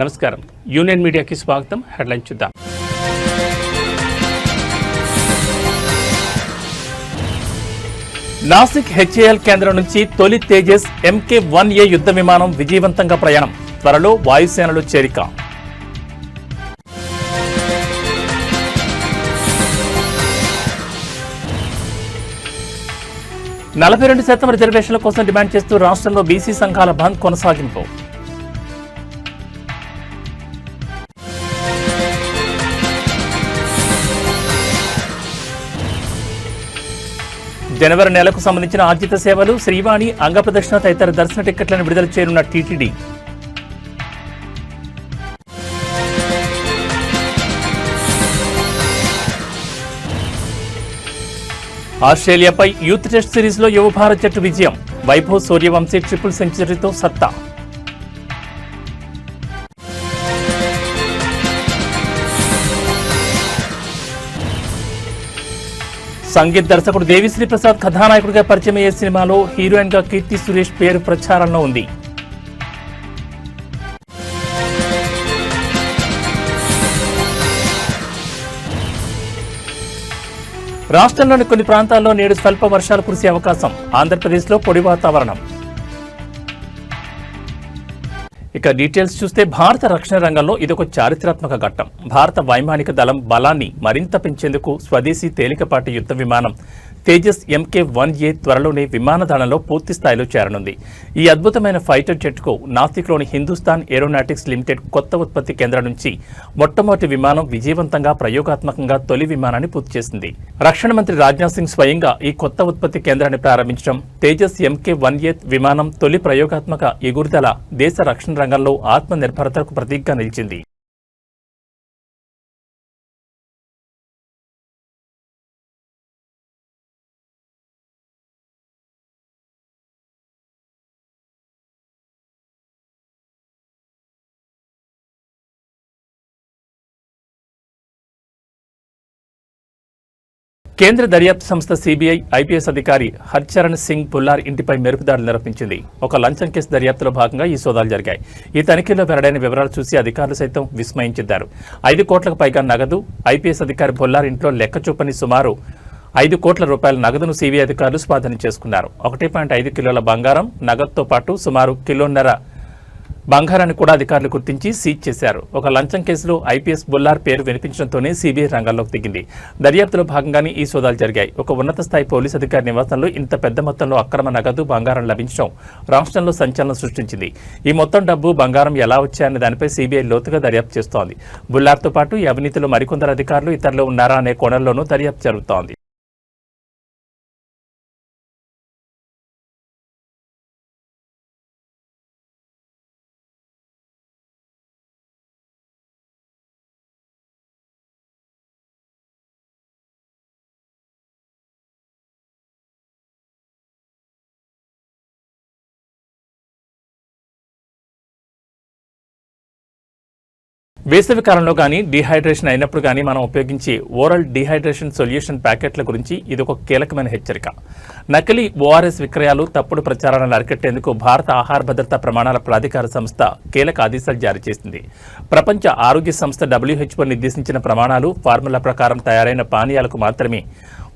నమస్కారం. యూనియన్ మీడియాకి స్వాగతం. హెడ్లైన్ చూద్దాం. నాసిక్ హెచ్ఏఎల్ కేంద్రం నుంచి తొలి తేజస్ ఎంకే వన్ ఏ యుద్ధ విమానం విజయవంతంగా ప్రయాణం. త్వరలో వాయుసేనలో చేరిక. నలభై రెండు శాతం రిజర్వేషన్ల కోసం డిమాండ్ చేస్తూ రాష్ట్రంలో బీసీ సంఘాల బంద్ కొనసాగింపు. జనవరి నెలకు సంబంధించిన ఆర్జిత సేవలు శ్రీవాణి అంగప్రదక్షిణ తదితర దర్శన టిక్కెట్లను విడుదల చేయనున్న టీటీడీ. ఆస్ట్రేలియాపై యూత్ టెస్ట్ సిరీస్లో యువ భారత్ జట్టు విజయం. వైభవ్ సూర్యవంశీ ట్రిపుల్ సెంచరీతో సత్తా. సంగీత్ దర్శకుడు దేవిశ్రీ ప్రసాద్ కథానాయకుడిగా పరిచయం అయ్యే సినిమాలో హీరోయిన్గా కీర్తి సురేష్ పేరు ప్రచారంలో ఉంది. రాష్ట్రంలోని కొన్ని ప్రాంతాల్లో నేడు స్వల్ప వర్షాలు కురిసే అవకాశం. ఆంధ్రప్రదేశ్లో పొడి వాతావరణం. ఇక డీటెయిల్స్ చూస్తే భారత రక్షణ రంగంలో ఇదొక చారిత్రాత్మక ఘట్టం. భారత వైమానిక దళం బలాన్ని మరింత పెంచేందుకు స్వదేశీ తేలికపాటి యుద్ధ విమానం తేజస్ ఎంకే వన్ ఏ త్వరలోనే విమానదళంలో పూర్తి స్థాయిలో చేరనుంది. ఈ అద్భుతమైన ఫైటర్ జెట్కు నాసిక్లోని హిందుస్థాన్ ఏరోనాటిక్స్ లిమిటెడ్ కొత్త ఉత్పత్తి కేంద్రం నుంచి మొట్టమొదటి విమానం విజయవంతంగా ప్రయోగాత్మకంగా తొలి విమానాన్ని పూర్తి చేసింది. రక్షణ మంత్రి రాజ్నాథ్ సింగ్ స్వయంగా ఈ కొత్త ఉత్పత్తి కేంద్రాన్ని ప్రారంభించడం తేజస్ ఎంకే వన్ ఏ విమానం తొలి ప్రయోగాత్మక ఎగురుదల దేశ రక్షణ రంగంలో ఆత్మనిర్భరతకు ప్రతీకగా నిలిచింది. కేంద్ర దర్యాప్తు సంస్థ సిబిఐ ఐపీఎస్ అధికారి హర్చరణ్ సింగ్ పుల్లార్ ఇంటిపై మెరుపుదాడులు నిర్వహించింది. ఒక లంచం కేసు దర్యాప్తులో భాగంగా ఈ సోదాలు జరిగాయి. ఈ తనిఖీలో వెల్లడైన వివరాలు చూసి అధికారులు సైతం విస్మయించిద్దారు ఐదు కోట్లకు పైగా నగదు ఐపీఎస్ అధికారి పుల్లార్ ఇంట్లో లెక్క చూపని సుమారు ఐదు కోట్ల రూపాయల నగదును సిబిఐ అధికారులు స్వాధీనం చేసుకున్నారు. ఒకటి పాయింట్ ఐదు కిలోల బంగారం నగదుతో పాటు సుమారు కిలోన్నర బంగారాన్ని కూడా అధికారులు గుర్తించి సీజ్ చేశారు. ఒక లంచం కేసులో ఐపీఎస్ బుల్లార్ పేరు వినిపించడంతోనే సీబీఐ రంగంలోకి దిగింది. దర్యాప్తులో భాగంగానే ఈ సోదాలు జరిగాయి. ఒక ఉన్నత స్థాయి పోలీస్ అధికారి నివాసంలో ఇంత పెద్ద మొత్తంలో అక్రమ నగదు బంగారం లభించడం రాష్ట్రంలో సంచలనం సృష్టించింది. ఈ మొత్తం డబ్బు బంగారం ఎలా వచ్చాయనే దానిపై సీబీఐ లోతుగా దర్యాప్తు చేస్తోంది. బుల్లార్తో పాటు ఈ అవినీతిలో మరికొందరు అధికారులు ఇతరులు ఉన్నారా అనే కోణంలోనూ దర్యాప్తు జరుగుతోంది. వేసవి కాలంలో కానీ డీహైడ్రేషన్ అయినప్పుడు కానీ మనం ఉపయోగించే ఓరల్ డీహైడ్రేషన్ సొల్యూషన్ ప్యాకెట్ల గురించి ఇది ఒక కీలకమైన హెచ్చరిక. నకిలీ ఓఆర్ఎస్ విక్రయాలు తప్పుడు ప్రచారాలను అరికట్టేందుకు భారత ఆహార భద్రతా ప్రమాణాల ప్రాధికార సంస్థ కీలక ఆదేశాలు జారీ చేసింది. ప్రపంచ ఆరోగ్య సంస్థ డబ్ల్యూహెచ్ఓ నిర్దేశించిన ప్రమాణాలు ఫార్ములా ప్రకారం తయారైన పానీయాలకు మాత్రమే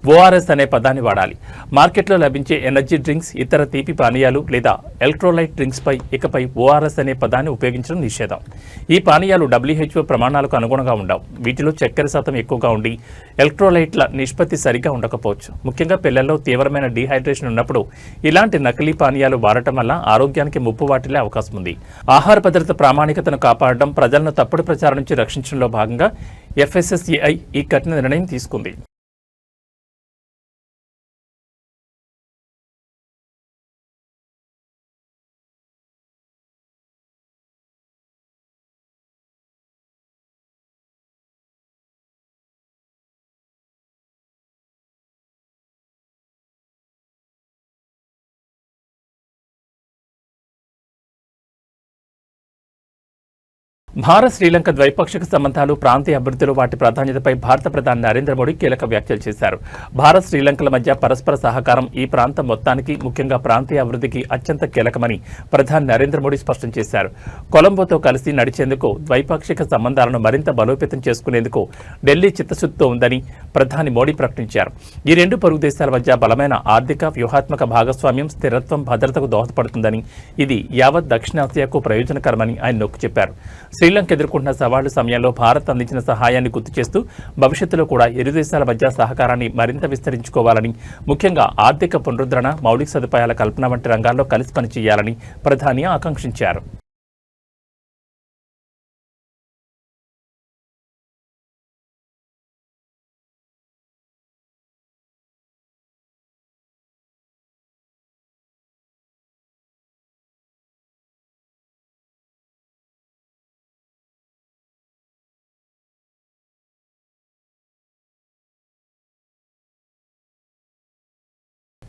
ఓఆర్ఎస్ అనే పదాన్ని వాడాలి. మార్కెట్లో లభించే ఎనర్జీ డ్రింక్స్ ఇతర తీపి పానీయాలు లేదా ఎలక్ట్రోలైట్ డ్రింక్స్పై ఇకపై ఓఆర్ఎస్ అనే పదాన్ని ఉపయోగించడం నిషేధం. ఈ పానీయాలు డబ్ల్యూహెచ్ఓ ప్రమాణాలకు అనుగుణంగా ఉండవు. వీటిలో చక్కెర శాతం ఎక్కువగా ఉండి ఎలక్ట్రోలైట్ల నిష్పత్తి సరిగా ఉండకపోవచ్చు. ముఖ్యంగా పిల్లల్లో తీవ్రమైన డీహైడ్రేషన్ ఉన్నప్పుడు ఇలాంటి నకిలీ పానీయాలు వాడటం వల్ల ఆరోగ్యానికి ముప్పు వాటిల్లే అవకాశం ఉంది. ఆహార భద్రత ప్రామాణికతను కాపాడడం ప్రజలను తప్పుడు ప్రచారం నుంచి రక్షించడంలో భాగంగా ఎఫ్ఎస్ఎస్ఏఐ ఈ కఠిన నిర్ణయం తీసుకుంది. భారత్ శ్రీలంక ద్వైపాక్షిక సంబంధాలు ప్రాంతీయ అభివృద్ధిలో వాటి ప్రాధాన్యతపై భారత ప్రధాని నరేంద్ర మోడీ కీలక వ్యాఖ్యలు చేశారు. భారత్ శ్రీలంకల మధ్య పరస్పర సహకారం ఈ ప్రాంతం మొత్తానికి ముఖ్యంగా ప్రాంతీయ అభివృద్ధికి అత్యంత కీలకమని ప్రధాని నరేంద్ర మోడీ స్పష్టం చేశారు. కొలంబోతో కలిసి నడిచేందుకు ద్వైపాక్షిక సంబంధాలను మరింత బలోపేతం చేసుకునేందుకు ఢిల్లీ చిత్తశుద్ధితో ఉందని ప్రధాని మోడీ ప్రకటించారు. ఈ రెండు పొరుగు దేశాల మధ్య బలమైన ఆర్థిక వ్యూహాత్మక భాగస్వామ్యం స్థిరత్వం భద్రతకు దోహదపడుతుందని ఇది యావత్ దక్షిణాసియాకు ప్రయోజనకరమని ఆయన నొక్కి చెప్పారు. శ్రీలంక ఎదుర్కొంటున్న సవాళ్ళ సమయంలో భారత్ అందించిన సహాయాన్ని గుర్తు చేస్తూ భవిష్యత్తులో కూడా ఇరు దేశాల మధ్య సహకారాన్ని మరింత విస్తరించుకోవాలని ముఖ్యంగా ఆర్థిక పునరుద్ధరణ మౌలిక సదుపాయాల కల్పన వంటి రంగాల్లో కలిసి పనిచేయాలని ప్రధాని ఆకాంక్షించారు.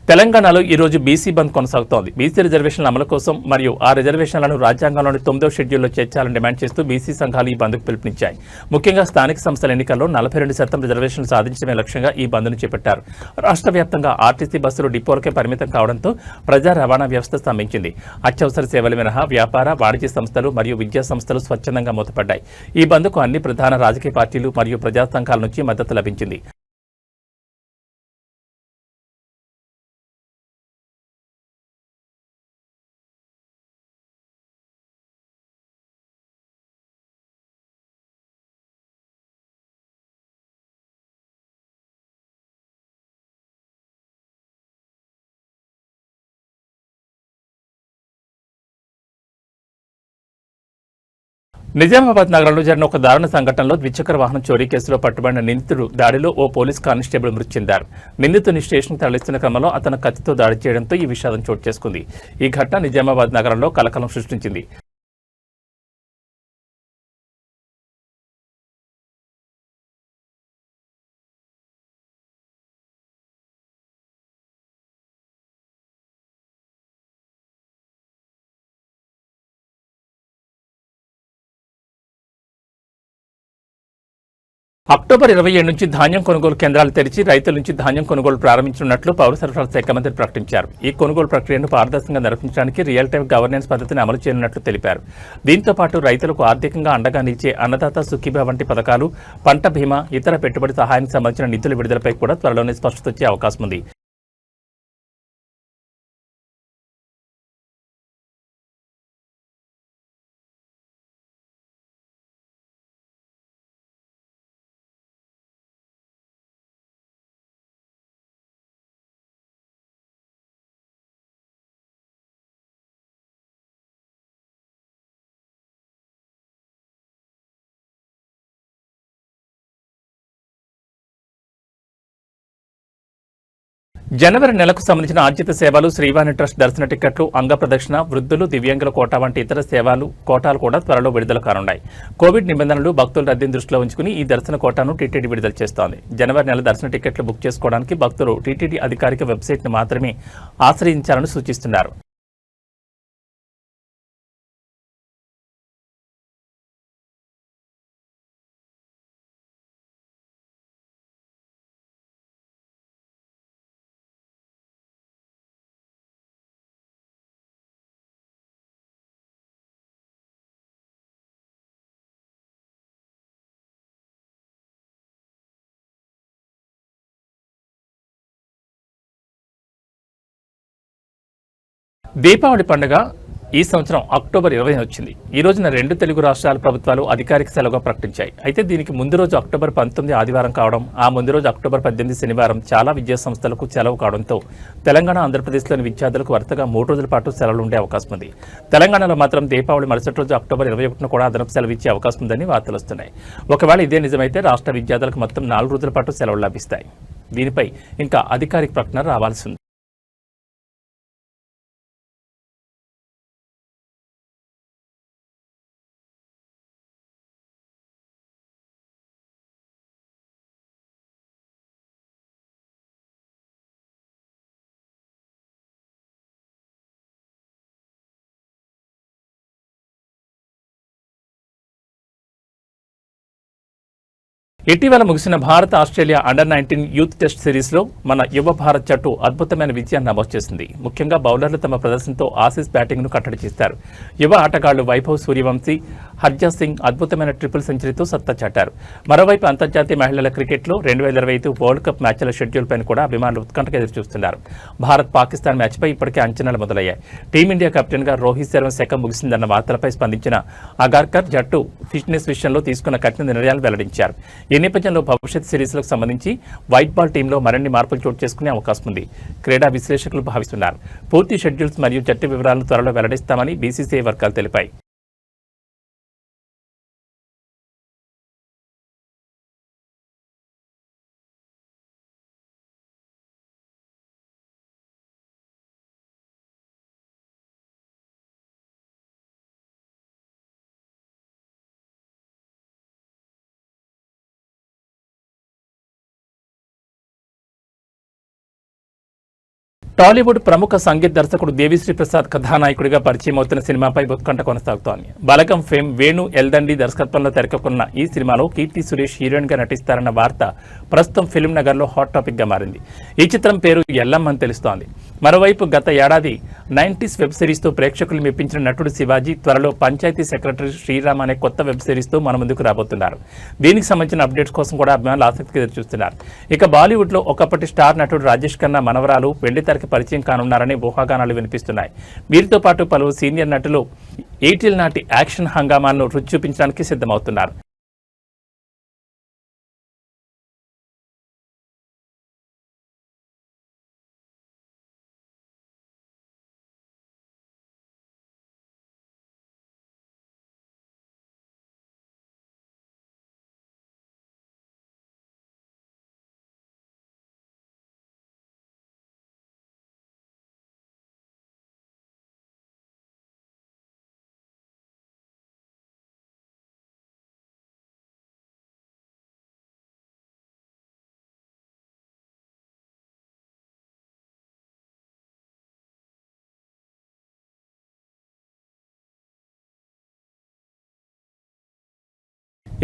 తెలంగాణలో ఈ రోజు బీసీ బంద్ కొనసాగుతోంది. బీసీ రిజర్వేషన్ల అమలు కోసం మరియు ఆ రిజర్వేషన్లను రాజ్యాంగంలోని తొమ్మిదో షెడ్యూల్లో చేర్చాలని డిమాండ్ చేస్తూ బీసీ సంఘాలు ఈ బంద్కు పిలుపునిచ్చాయి. ముఖ్యంగా స్థానిక సంస్థల ఎన్నికల్లో నలభై రెండు శాతం రిజర్వేషన్లు సాధించడమే లక్ష్యంగా ఈ బంద్ను చేపట్టారు. రాష్ట్ర వ్యాప్తంగా ఆర్టీసీ బస్సులు డిపోలకే పరిమితం కావడంతో ప్రజా రవాణా వ్యవస్థ స్తంభించింది. అత్యవసర సేవలు మినహా వ్యాపార వాణిజ్య సంస్థలు మరియు విద్యా సంస్థలు స్వచ్ఛందంగా మూతపడ్డాయి. ఈ బంద్కు అన్ని ప్రధాన రాజకీయ పార్టీలు మరియు ప్రజా సంఘాల నుంచి మద్దతు లభించింది. నిజామాబాద్ నగరంలో జరిగిన ఒక దారుణ సంఘటనలో ద్విచక్ర వాహనం చోరీ కేసులో పట్టుబడిన నిందితుడు దాడిలో ఓ పోలీస్ కానిస్టేబుల్ మృతి చెందారు. నిందితుని స్టేషన్కు తరలిస్తున్న క్రమంలో అతను కత్తితో దాడి చేయడంతో ఈ విషాదం చోటు చేసుకుంది. ఈ ఘటన నిజామాబాద్ నగరంలో కలకలం సృష్టించింది. అక్టోబర్ ఇరవై ఏడు నుంచి ధాన్యం కొనుగోలు కేంద్రాలు తెరిచి రైతుల నుంచి ధాన్యం కొనుగోలు ప్రారంభించనున్నట్లు పౌర సరఫరాల శాఖ మంత్రి ప్రకటించారు. ఈ కొనుగోలు ప్రక్రియను పారదర్శకంగా నిర్వహించడానికి రియల్ టైం గవర్నెన్స్ పద్ధతిని అమలు చేయనున్నట్లు తెలిపారు. దీంతో పాటు రైతులకు ఆర్థికంగా అండగా నిలిచే అన్నదాత సుఖీభా వంటి పథకాలు పంట బీమా ఇతర పెట్టుబడి సహాయానికి సంబంధించిన నిధుల విడుదలపై కూడా త్వరలోనే స్పష్టత వచ్చే అవకాశం ఉంది జనవరి నెలకు సంబంధించిన ఆర్జిత సేవలు శ్రీవాణి ట్రస్ట్ దర్శన టిక్కెట్లు అంగ ప్రదక్షిణ వృద్ధులు దివ్యాంగుల కోటా వంటి ఇతర సేవలు కోటాలు కూడా త్వరలో విడుదల కానున్నాయి. కోవిడ్ నిబంధనలు భక్తుల రద్దీని దృష్టిలో ఉంచుకుని ఈ దర్శన కోటాను టీటీడీ విడుదల చేస్తోంది. జనవరి నెల దర్శన టిక్కెట్లు బుక్ చేసుకోవడానికి భక్తులు టీటీడీ అధికారిక వెబ్సైట్ను మాత్రమే ఆశ్రయించాలని సూచిస్తున్నారు. దీపావళి పండుగ ఈ సంవత్సరం అక్టోబర్ ఇరవై వచ్చింది. ఈ రోజున రెండు తెలుగు రాష్ట్రాల ప్రభుత్వాలు అధికారిక సెలవుగా ప్రకటించాయి. అయితే దీనికి ముందు రోజు అక్టోబర్ పంతొమ్మిది ఆదివారం కావడం ఆ ముందు రోజు అక్టోబర్ పద్దెనిమిది శనివారం చాలా విద్యా సంస్థలకు సెలవు కావడంతో తెలంగాణ ఆంధ్రప్రదేశ్లోని విద్యార్థులకు వరుసగా మూడు రోజుల పాటు సెలవులు ఉండే అవకాశం ఉంది. తెలంగాణలో మాత్రం దీపావళి మరుసటి రోజు అక్టోబర్ ఇరవై ఒకటిన కూడా అదనపు సెలవు ఇచ్చే అవకాశం ఉందని వార్తలు వస్తున్నాయి. ఒకవేళ ఇదే నిజమైతే రాష్ట్ర విద్యార్థులకు మొత్తం నాలుగు రోజుల పాటు సెలవులు లభిస్తాయి. దీనిపై ఇంకా అధికారిక ప్రకటన రావాల్సి ఉంది. ఇటీవల ముగిసిన Bharat Australia under nineteen youth test సిరీస్లో మన యువ భారత్ జట్టు అద్భుతమైన విజయాన్ని నమోదు చేసింది. ముఖ్యంగా బౌలర్లు తమ ప్రదర్శనతో ఆసీస్ బ్యాటింగ్ను కట్టడి చేశారు యువ ఆటగాళ్ళు వైభవ్ సూర్యవంశీ హర్జా సింగ్ అద్భుతమైన ట్రిపుల్ సెంచరీతో సత్తా చాటారు. మరోవైపు అంతర్జాతీయ మహిళల క్రికెట్లో రెండు వేల ఇరవై ఐదు వరల్డ్ కప్ మ్యాచ్ల షెడ్యూల్ పైన కూడా అభిమానులు ఉత్కంఠగా ఎదురుచూస్తున్నారు. భారత్ పాకిస్తాన్ మ్యాచ్పై ఇప్పటికే అంచనాలు మొదలయ్యాయి. టీమిండియా కెప్టెన్గా రోహిత్ శర్మ శకం ముగిసిందన్న వార్తలపై స్పందించిన అగార్కర్ జట్టు ఫిట్నెస్ విషయంలో తీసుకున్న కఠిన నిర్ణయాలు వెల్లడించారు. ఈ నేపథ్యంలో భవిష్యత్ సిరీస్లకు సంబంధించి వైట్ బాల్ టీంలో మరిన్ని మార్పులు చోటు చేసుకునే అవకాశం ఉంది. క్రీడా విశ్లేషకులు భావిస్తున్నారు. పూర్తి షెడ్యూల్స్ మరియు జట్టు వివరాలను త్వరలో వెల్లడిస్తామని బీసీసీఐ వర్గాలు తెలిపాయి. టాలీవుడ్ ప్రముఖ సంగీత దర్శకుడు దేవిశ్రీ ప్రసాద్ కథానాయకుడిగా పరిచయం అవుతున్న సినిమాపై ఉత్కంఠ కొనసాగుతోంది. బలగం ఫేమ్ వేణు ఎల్దండి దర్శకత్వంలో తెరకెక్కున్న ఈ సినిమాలో కీర్తి సురేష్ హీరోయిన్గా నటిస్తారన్న వార్త ప్రస్తుతం ఫిల్మ్ నగర్లో హాట్ టాపిక్గా మారింది. ఈ చిత్రం పేరు ఎల్లమ్మని తెలుస్తోంది. మరోవైపు గత ఏడాది నైంటీస్ వెబ్ సిరీస్తో ప్రేక్షకులు మెప్పించిన నటుడు శివాజీ త్వరలో పంచాయతీ సెక్రటరీ శ్రీరామ్ అనే కొత్త వెబ్ సిరీస్తో మన ముందుకు రాబోతున్నారు. దీనికి సంబంధించిన అప్డేట్స్ కోసం కూడా అభిమానులు ఆసక్తిగా ఎదురు చూస్తున్నారు ఇక బాలీవుడ్లో ఒకప్పటి స్టార్ నటుడు రాజేష్ ఖన్నా మనవరాలు వెండితెరకి పరిచయం కానున్నారని ఊహాగానాలు వినిపిస్తున్నాయి. వీరితో పాటు పలువురు సీనియర్ నటులు ఎయిటిల్ నాటి యాక్షన్ హంగామాలను రుచి చూపించడానికి సిద్ధమవుతున్నారు.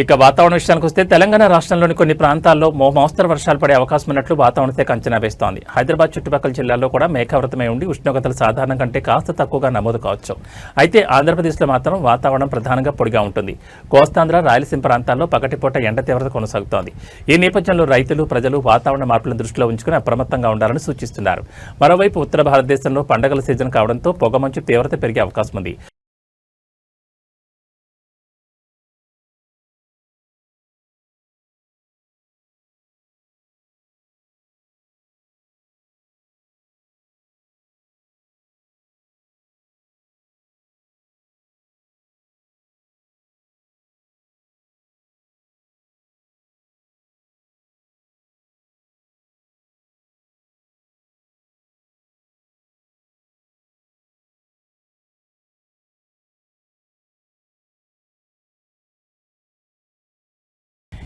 ఇక వాతావరణ విషయానికి వస్తే తెలంగాణ రాష్ట్రంలోని కొన్ని ప్రాంతాల్లో మో మోస్తరు వర్షాలు పడే అవకాశం ఉన్నట్లు వాతావరణ శాఖ అంచనా వేస్తోంది. హైదరాబాద్ చుట్టుపక్కల జిల్లాల్లో కూడా మేఘావృతమై ఉండి ఉష్ణోగ్రతలు సాధారణం కంటే కాస్త తక్కువగా నమోదు కావచ్చు. అయితే ఆంధ్రప్రదేశ్లో మాత్రం వాతావరణం ప్రధానంగా పొడిగా ఉంటుంది. కోస్తాంధ్ర రాయలసీమ ప్రాంతాల్లో పగటిపూట ఎండ తీవ్రత కొనసాగుతోంది. ఈ నేపథ్యంలో రైతులు ప్రజలు వాతావరణ మార్పులను దృష్టిలో ఉంచుకుని అప్రమత్తంగా ఉండాలని సూచిస్తున్నారు. మరోవైపు ఉత్తర భారతదేశంలో పండగల సీజన్ కావడంతో పొగమంచు తీవ్రత పెరిగే అవకాశం ఉంది.